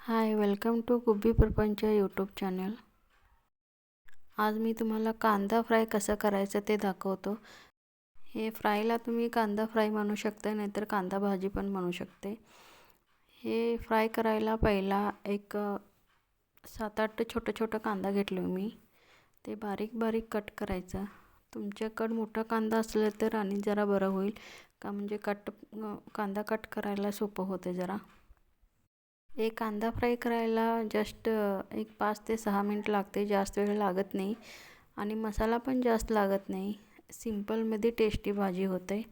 Hi welcome to Gubbi प्रपंच YouTube channel. आज मी तुम्हाला कांदा फ्राय कसं करायचं ते दाखवतो. हे फ्रायला तुम्ही कांदा फ्राय म्हणू शकता नाहीतर कांदा भाजी पण म्हणू शकते. हे फ्राय करायला पहिला एक सात आठ छोटं छोटं कांदा घेतलो मी. ते बारीक बारीक कट करायचं. तुमच्याकडं मोठा कांदा असला तर आणि जरा बरं होईल का म्हणजे कट कांदा कट करायला सोपं होते जरा. एक कांदा फ्राय करायला जस्ट एक पाच ते सहा मिनटं लागते जास्त वेळ लागत नाही. आणि मसाला पण जास्त लागत नाही. सिम्पलमध्ये टेस्टी भाजी होते.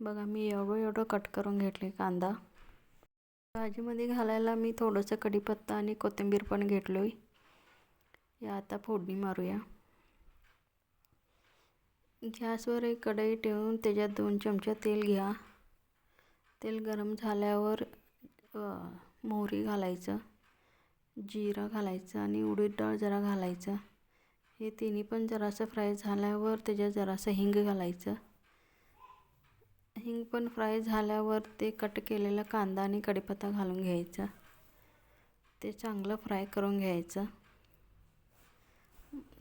बघा मी एवढं एवढं कट करून घेतले कांदा. भाजीमध्ये घालायला मी थोडंसं कढीपत्ता आणि कोथिंबीर पण घेतलो आहे या आता फोडणी मारूया. गॅसवर एक कढई ठेवून त्याच्यात दोन चमचा तेल घ्या. तेल गरम झाल्यावर मोहरी घालायचं जिरं घालायचं आणि उडीद डाळ जरा घालायचं. हे तिन्ही पण जरासं फ्राय झाल्यावर त्याच्यात जरासं हिंग घालायचं. हिंग पण फ्राय झाल्यावर ते कट केलेला कांदा आणि कढीपत्ता घालून घ्यायचा. ते चांगलं फ्राय करून घ्यायचं.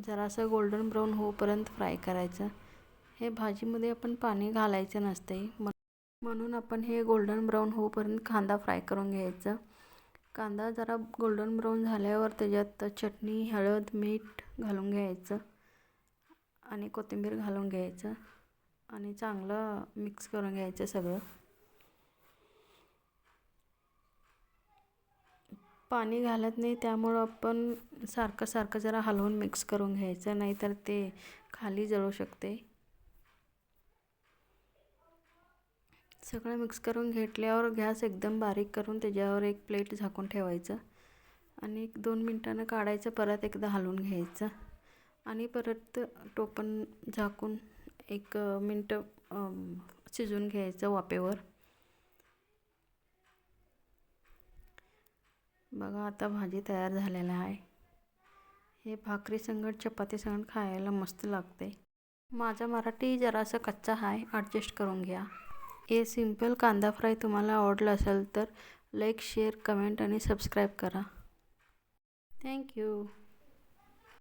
जरासं गोल्डन ब्राऊन होईपर्यंत फ्राय करायचं. हे भाजीमध्ये आपण पाणी घालायचं नसते म्हणून आपण हे गोल्डन ब्राऊन होईपर्यंत कांदा फ्राय करून घ्यायचं. कांदा जरा गोल्डन ब्राऊन झाल्यावर त्याच्यात चटणी हळद मीठ घालून घ्यायचं आणि कोथिंबीर घालून घ्यायचं आणि चांगलं मिक्स करून घ्यायचं सगळं. पाणी घालत नाही त्यामुळं आपण सारखं सारखं जरा हलवून मिक्स करून घ्यायचं नाहीतर ते खाली जळू शकते. सगळं मिक्स करून घेतल्यावर गॅस एकदम बारीक करून त्याच्यावर एक प्लेट झाकून ठेवायचं. आणि एक दोन मिनटानं काढायचं परत एकदा हलवून घ्यायचं. आणि परत टोपण झाकून एक मिनटं शिजवून घ्यायचं वापेवर बघा आता भाजी तयार झालेला आहे. हे भाकरी संगट चपाती संगट खायला मस्त लागते माझा मराठी जरासा कच्चा आहे ॲडजस्ट करून घ्या. हे सिंपल कांदा फ्राय तुम्हाला आवडलं असेल तर लाईक शेअर कमेंट आणि सबस्क्राईब करा. Thank you